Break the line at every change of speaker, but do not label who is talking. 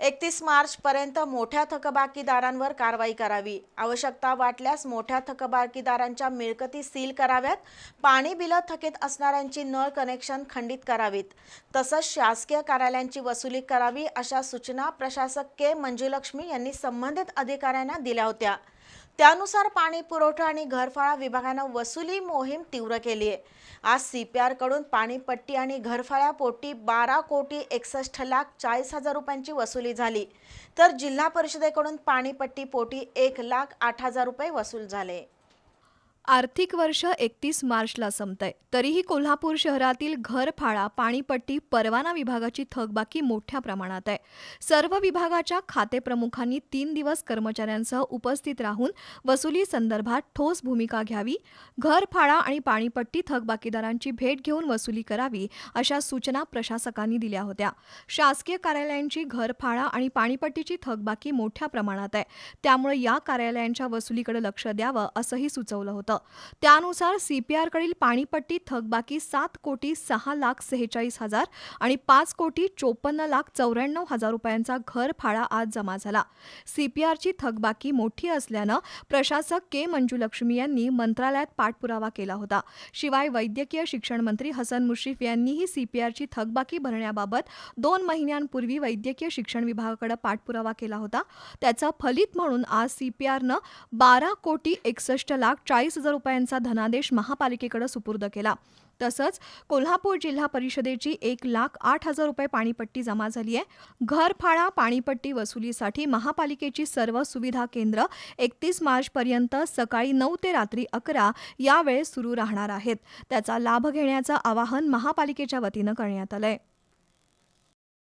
एकतीस मार्चपर्यंत मोठ्या थकबाकीदारांवर कारवाई करावी. आवश्यकता वाटल्यास मोठ्या थकबाकीदारांच्या मिळकती सील कराव्यात. पाणी बिलं थकीत असणाऱ्यांची नळ कनेक्शन खंडित करावीत. तसंच शासकीय कार्यालयांची वसुली करावी अशा सूचना प्रशासक के मंजुलक्ष्मी यांनी संबंधित अधिकाऱ्यांना दिल्या होत्या. त्यानुसार पाणी पुरवठा आणि घरफाळा विभागानं वसुली मोहीम तीव्र केली आहे. आज सी पी आरकडून पाणीपट्टी आणि घरफाळ्यापोटी बारा कोटी एकसष्ट लाख चाळीस हजार रुपयांची वसुली झाली. तर जिल्हा परिषदेकडून पाणीपट्टी पोटी एक लाख आठ हजार रुपये वसूल झाले.
आर्थिक वर्ष एकतीस मार्चला संपतंय. तरीही कोल्हापूर शहरातील घरफाळा पाणीपट्टी परवाना विभागाची थकबाकी मोठ्या प्रमाणात आहे. सर्व विभागाच्या खातेप्रमुखांनी तीन दिवस कर्मचाऱ्यांसह उपस्थित राहून वसुली संदर्भात ठोस भूमिका घ्यावी घरफाळा आणि पाणीपट्टी थकबाकीदारांची भेट घेऊन वसुली करावी अशा सूचना प्रशासकांनी दिल्या होत्या. शासकीय कार्यालयांची घरफाळा आणि पाणीपट्टीची थकबाकी मोठ्या प्रमाणात आहे. त्यामुळे या कार्यालयांच्या वसुलीकडे लक्ष द्यावं असंही सुचवलं होतं. त्यानुसार सीपीआरकडील पाणीपट्टी थकबाकी सात कोटी सहा लाख सेहेचाळीस हजार आणि पाच कोटी चोपन्न लाख चौऱ्याण्णव हजार रुपयांचा घरफाळा आज जमा झाला. सीपीआरची थकबाकी मोठी असल्यानं प्रशासक के मंजुलक्ष्मी यांनी मंत्रालयात पाठपुरावा केला होता. शिवाय वैद्यकीय शिक्षण मंत्री हसन मुश्रीफ यांनीही सीपीआरची थकबाकी भरण्याबाबत दोन महिन्यांपूर्वी वैद्यकीय शिक्षण विभागाकडे पाठपुरावा केला होता. त्याचं फलित म्हणून आज सीपीआरनं बारा कोटी एकसष्ट लाख चाळीस हजार रुपयांचा धनादेश महापालिकेकडे सुपूर्द केला. तसंच कोल्हापूर जिल्हा परिषदेची एक लाख आठ हजार रुपये पाणीपट्टी जमा झाली आहे. घरफाळा पाणीपट्टी वसुलीसाठी महापालिकेची सर्व सुविधा केंद्र एकतीस मार्चपर्यंत सकाळी नऊ ते रात्री अकरा या वेळेस सुरू राहणार आहेत. त्याचा लाभ घेण्याचं आवाहन महापालिकेच्या वतीनं करण्यात आलंय.